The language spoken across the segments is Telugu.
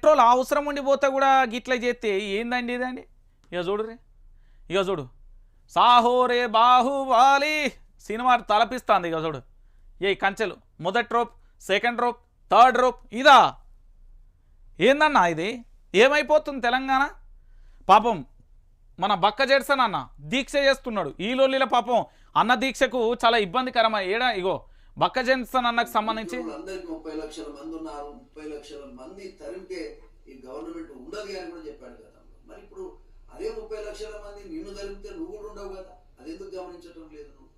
పెట్రోల్ అవసరం ఉండిపోతే కూడా గిట్ల చేస్తే ఏందండి ఇదండి? ఇక చూడురే ఇక చూడు. సాహోరే బాహుబాలి సినిమా తలపిస్తుంది ఇక చూడు. ఏ కంచెలు. మొదటి rope second rope third rope ఇదా. ఏందన్నా ఇది? ఏమైపోతుంది తెలంగాణ? పాపం మన బక్క జెడ్సన్ అన్న దీక్ష చేస్తున్నాడు. ఈ లొల్లిల పాపం అన్న దీక్షకు చాలా ఇబ్బందికరమైన ఏడా? ఇగో బక్క జెడ్సన్ అన్నకు సంబంధించి? ముప్పై లక్షల మంది ఉన్నారు ముప్పై లక్షల మంది తరిమితే ఈ గవర్నమెంట్ ఉండదు అని కూడా చెప్పాడు కదా. మరి ఇప్పుడు అదే ముప్పై లక్షల మంది నిన్ను తరిమితే నువ్వు కూడా ఉండవు కదా. అది ఎందుకు గమనించడం లేదు నువ్వు?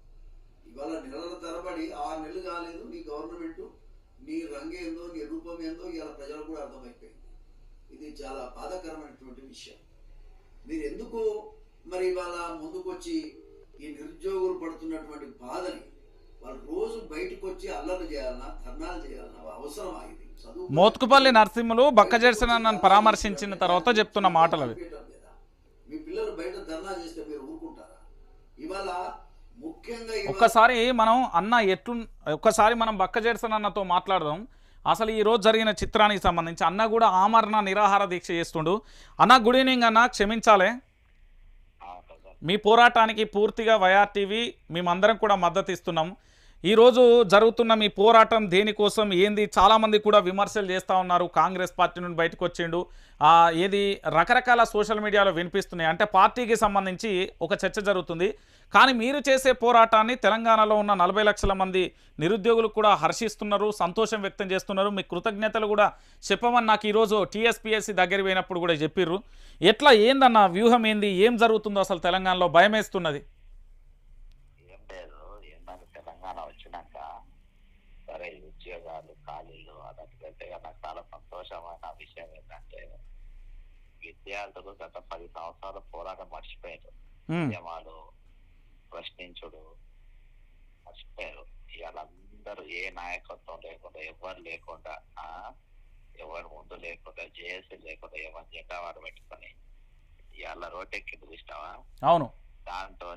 ఇవాళ నెలల తరబడి ఆరు నెలలు కాలేదు నీ గవర్నమెంట్ నీ రంగేందో నీ రూపం ఏందో ఇలా ప్రజలకు కూడా అర్థమైపోయింది. ఇది చాలా బాధాకరమైనటువంటి విషయం. మీరు ఎందుకు మరి ఇవాళ ముందుకొచ్చి ఈ నిరుద్యోగులు పడుతున్నటువంటి బాధని వాళ్ళు రోజు బయటకు వచ్చి అల్లర్లు చేయాలన్నా ధర్నాలు చేయాలన్నా అవసరం ఇది చదువు మోత్కుపల్లి నరసింహులు బక్క జెడ్సన్ అన్నను పరామర్శించిన తర్వాత చెప్తున్న మాటలు అవి. చూపించడం లేదా? మీ పిల్లలు బయట ధర్నా చేస్తే మీరు ఊరుకుంటారా? ఇవాళ ముఖ్యంగా ఇవాళ ఒక్కసారి మనం అన్న ఎట్లు ఒక్కసారి మనం బక్క జెడ్సన్ అన్నతో మాట్లాడదాం. అసలు ఈ రోజు జరిగిన చిత్రానికి సంబంధించి అన్న కూడా ఆమరణ నిరాహార దీక్ష చేస్తుండు. అన్న గుడ్ ఈవినింగ్ అన్న క్షమించాలే. మీ పోరాటానికి పూర్తిగా వైఆర్ టీవీ మేమందరం కూడా మద్దతు ఇస్తున్నాం ఈరోజు జరుగుతున్న మీ పోరాటం దేనికోసం? ఏంది? చాలామంది కూడా విమర్శలు చేస్తూ ఉన్నారు. కాంగ్రెస్ పార్టీ నుండి బయటకు వచ్చిండు. ఏది? రకరకాల సోషల్ మీడియాలో వినిపిస్తున్నాయి. అంటే పార్టీకి సంబంధించి ఒక చర్చ జరుగుతుంది. కానీ మీరు చేసే పోరాటాన్ని తెలంగాణలో ఉన్న నలభై లక్షల మంది నిరుద్యోగులు కూడా హర్షిస్తున్నారు సంతోషం వ్యక్తం చేస్తున్నారు. మీ కృతజ్ఞతలు కూడా చెప్పమని నాకు ఈరోజు టీఎస్పీఎస్సీ దగ్గర పోయినప్పుడు కూడా చెప్పిర్రు. ఎట్లా? ఏందన్న వ్యూహం ఏంది? ఏం జరుగుతుందో అసలు తెలంగాణలో భయమేస్తున్నది ఏం లేదు ఏంటంటే తెలంగాణ వచ్చినాక సరే ఈ అదంతా పెద్దగా నాకు చాలా సంతోషమైన విషయం ఏంటంటే విద్యార్థులు గత పది సంవత్సరాల పోరాటం మర్చిపోయారు. ఉద్యమాలు ప్రశ్నించుడు మర్చిపోయారు. ఇవాళ అందరూ ఏ నాయకత్వం లేకుండా ఎవరు లేకుండా ఆ ఎవరు ముందు లేకుండా జేఏసీ లేకుండా ఎవరు జెండా వాడు పెట్టుకొని ఇవాళ రోడ్డెక్కి చూసినావా? అవును. దాంతో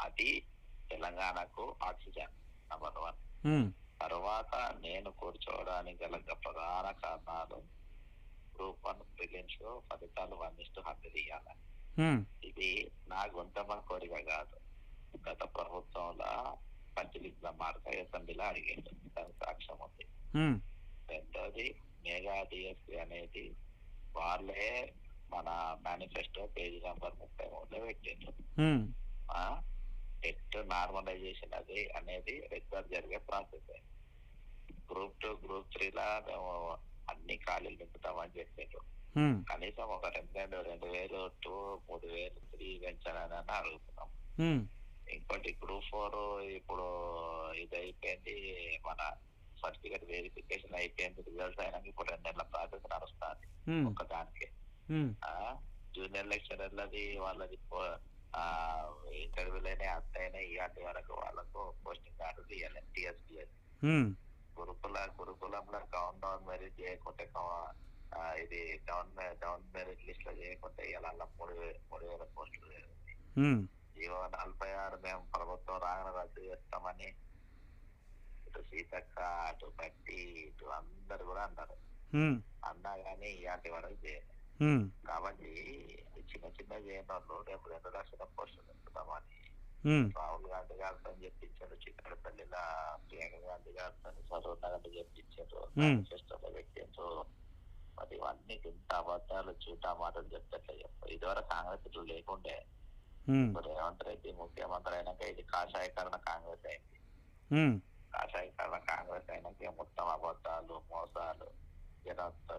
అది తెలంగాణకు ఆక్సిజన్ నెంబర్ వన్ తర్వాత నేను కూర్చోవడానికి గల ప్రధాన కారణాలు గ్రూప్ వన్ ప్రిలిమ్స్ ఫలితాలు వన్ హండ్రెడ్ ఇవ్వాలి ఉమ్, ఇది నా గుంతమ్మ కోరిక కాదు. గత ప్రభుత్వంలో పంచలింగ్ల మార్క అసెంబ్లీలో అడిగిండు దానికి సాక్ష్యం ఉంది. రెండోది మెగా డిఎస్పీ అనేది వాళ్ళే మన మేనిఫెస్టో పేజీ నెంబర్ ముప్పై మూడులో పెట్టిండ్రు. టెట్ నార్మలైజేషన్ అది అనేది రెగ్యులర్ జరిగే ప్రాసెస్. గ్రూప్ టూ గ్రూప్ త్రీలా మేము అన్ని ఖాళీలు నింపుతామని చెప్పిండ్రు కనీసం ఒక రెండు రెండు వేలు టూ మూడు వేలు త్రీ పెంచాలని అడుగుతున్నాం. ఇంకోటి గ్రూప్ ఫోర్ ఇప్పుడు ఇది అయిపోయింది మన సర్టిఫికేట్ వెరిఫికేషన్ అయిపోయింది. రిజల్ట్స్ అయినాక ఇప్పుడు రెండు నెలల ప్రాసెస్ నడుస్తుంది. దానికి జూనియర్ లెక్చరర్లది వాళ్ళది ఇంటర్వ్యూలైనా అత్తైనా ఇలాంటి వరకు వాళ్ళకు పోస్టింగ్ ఆర్డర్ ఇవ్వాలి టీఎస్పీఎస్ గురుకుల గురుకులంలో డౌన్ డౌన్ మెరిట్ చేయకుంటే కవ- ఆ, ఇది డౌన్ డౌన్ మెరిట్ లిస్ట్లో చేయకుంటే ఇలా మూడు మూడు వేల పోస్టులు జీవో నలభై ఆరు మేము ప్రభుత్వం రాగానే రద్దు చేస్తామని ఇటు సీతక్క అటు బట్టి ఇటు అందరు కూడా అన్నారు. అన్నా కానీ ఇలాంటి వరకు చేయాలి. కాబట్టి చిన్న చిన్న చేయని వాళ్ళు రేపు రెండు లక్షల పోస్టులు పెట్టుదామని ఉమ్, రాహుల్ గాంధీ గారితో చెప్పించారు చిక్కడపల్లిలో ప్రియాంక గాంధీ గారితో సరూర్ నగర్ చెప్పించారు. మేనిఫెస్టోలో పెట్టారు మరి ఇవన్నీ ఇంత అబద్ధాలు చూటా మాటలు చెప్తే చెప్పు ఇదివరకు కాంగ్రెస్ ఇట్లా లేకుండే ఇప్పుడు రేవంత్ రెడ్డి ముఖ్యమంత్రి అయినాక ఇది కాషాయకరణ కాంగ్రెస్ అయింది కాషాయకరణ కాంగ్రెస్ అయినాక మొత్తం అబద్ధాలు మోసాలు జనంతో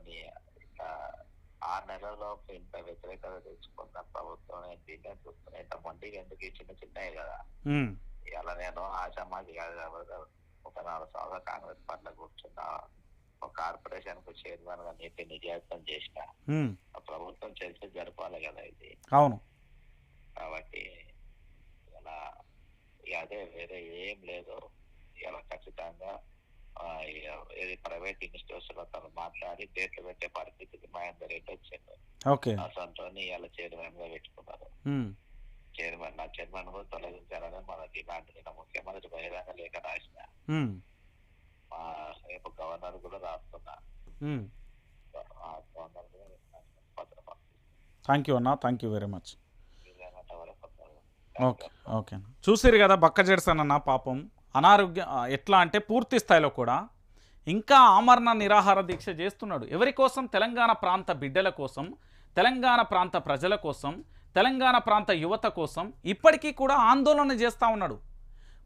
ఆరు నెలల్లో ఇంత వ్యతిరేకత తెచ్చుకున్న ప్రభుత్వం ఏంటి నేను చూస్తున్నా ఇంత మండికి ఎందుకు చిన్న చిన్నవి కదా? ఇలా నేను ఆశామాజి కాదు కాబట్టి ఒక నాలుగు సంవత్సరాలు కాంగ్రెస్ పార్టీలో కూర్చున్నా ఒక కార్పొరేషన్కు చైర్మన్గా నీటి నిజాయితం చేసిన ఆ ప్రభుత్వం చర్చ జరపాలి కదా ఇది. అవును. కాబట్టి ఇలా అదే వేరే ఏం లేదు. ఇలా ఖచ్చితంగా ఆ, ఏది ప్రైవేట్ ఇన్స్టిట్యూషన్ తను మాట్లాడి డేట్లు పెట్టే పరిస్థితికి మహేందర్ రెడ్డి వచ్చిండు ఓకే. అసంతో ఇలా చైర్మన్గా పెట్టుకున్నారు. చైర్మన్ నా చైర్మన్ కూడా తొలగించాలని మన డిమాండ్ నిన్న ముఖ్యమంత్రి బహిరంగ లేఖ రాసిన. రేపు గవర్నర్ కూడా రాస్తున్నా. థ్యాంక్ యూ అన్న thank you very much. Okay okay చూసిరు కదా బక్క అన్న పాపం. అనారోగ్య ఎట్లా అంటే పూర్తి స్థాయిలో కూడా ఇంకా ఆమరణ నిరాహార దీక్ష చేస్తున్నాడు. ఎవరి కోసం? తెలంగాణ ప్రాంత బిడ్డల కోసం తెలంగాణ ప్రాంత ప్రజల కోసం తెలంగాణ ప్రాంత యువత కోసం ఇప్పటికీ కూడా ఆందోళన చేస్తూ ఉన్నాడు.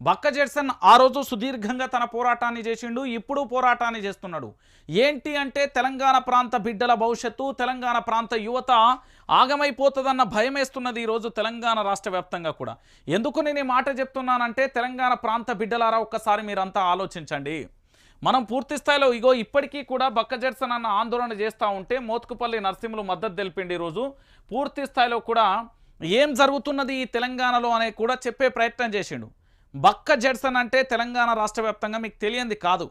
బక్క జెడ్సన్ ఆ రోజు సుదీర్ఘంగా తన పోరాటాన్ని చేసిండు ఇప్పుడు పోరాటాన్ని చేస్తున్నాడు. ఏంటి అంటే తెలంగాణ ప్రాంత బిడ్డల భవిష్యత్తు తెలంగాణ ప్రాంత యువత ఆగమైపోతుందన్న భయం వేస్తున్నది ఈరోజు తెలంగాణ రాష్ట్ర వ్యాప్తంగా కూడా. ఎందుకు నేను ఈ మాట చెప్తున్నానంటే తెలంగాణ ప్రాంత బిడ్డలారా ఒక్కసారి మీరంతా ఆలోచించండి. మనం పూర్తి స్థాయిలో ఇగో ఇప్పటికీ కూడా బక్క జెడ్సన్ అన్న ఆందోళన చేస్తూ ఉంటే మోత్కుపల్లి నరసింహులు మద్దతు తెలిపిండి ఈరోజు పూర్తి స్థాయిలో కూడా ఏం జరుగుతున్నది ఈ తెలంగాణలో అనే కూడా చెప్పే ప్రయత్నం చేసిండు. బక్క జడ్సన్ అంటే తెలంగాణ రాష్ట్ర వ్యాప్తంగా మీకు తెలియంది కాదు.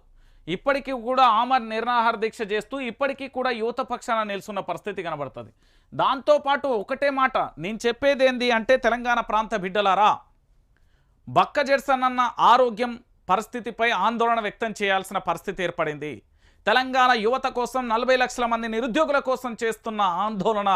ఇప్పటికీ కూడా ఆమర్ నిరాహార దీక్ష చేస్తూ ఇప్పటికీ కూడా యువత పక్షాన నిలుస్తున్న పరిస్థితి కనబడుతుంది. దాంతోపాటు ఒకటే మాట నేను చెప్పేది ఏంది అంటే తెలంగాణ ప్రాంత బిడ్డలారా బక్క జెడ్సన్ అన్న ఆరోగ్యం పరిస్థితిపై ఆందోళన వ్యక్తం చేయాల్సిన పరిస్థితి ఏర్పడింది. తెలంగాణ యువత కోసం నలభై లక్షల మంది నిరుద్యోగుల కోసం చేస్తున్న ఆందోళన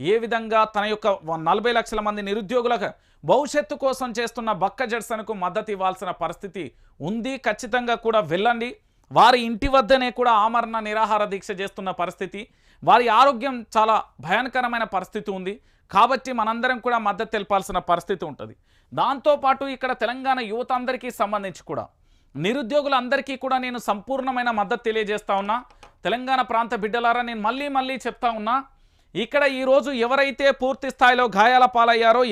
ఏ విధంగా తన యొక్క వ- నలభై లక్షల మంది నిరుద్యోగుల భవిష్యత్తు కోసం చేస్తున్న బక్క జడ్సన్కు మద్దతు ఇవ్వాల్సిన పరిస్థితి ఉంది. ఖచ్చితంగా కూడా వెళ్ళండి. వారి ఇంటి వద్దనే కూడా ఆమరణ నిరాహార దీక్ష చేస్తున్న పరిస్థితి. వారి ఆరోగ్యం చాలా భయానకరమైన పరిస్థితి ఉంది. కాబట్టి మనందరం కూడా మద్దతు తెలపాల్సిన పరిస్థితి ఉంటుంది. దాంతోపాటు ఇక్కడ తెలంగాణ యువత అందరికీ సంబంధించి కూడా నిరుద్యోగులందరికీ కూడా నేను సంపూర్ణమైన మద్దతు తెలియజేస్తా ఉన్నా. తెలంగాణ ప్రాంత బిడ్డలారా నేను మళ్ళీ మళ్ళీ చెప్తా ఉన్నా ఇక్కడ ఈరోజు ఎవరైతే పూర్తి స్థాయిలో గాయాల పాలయ్యారో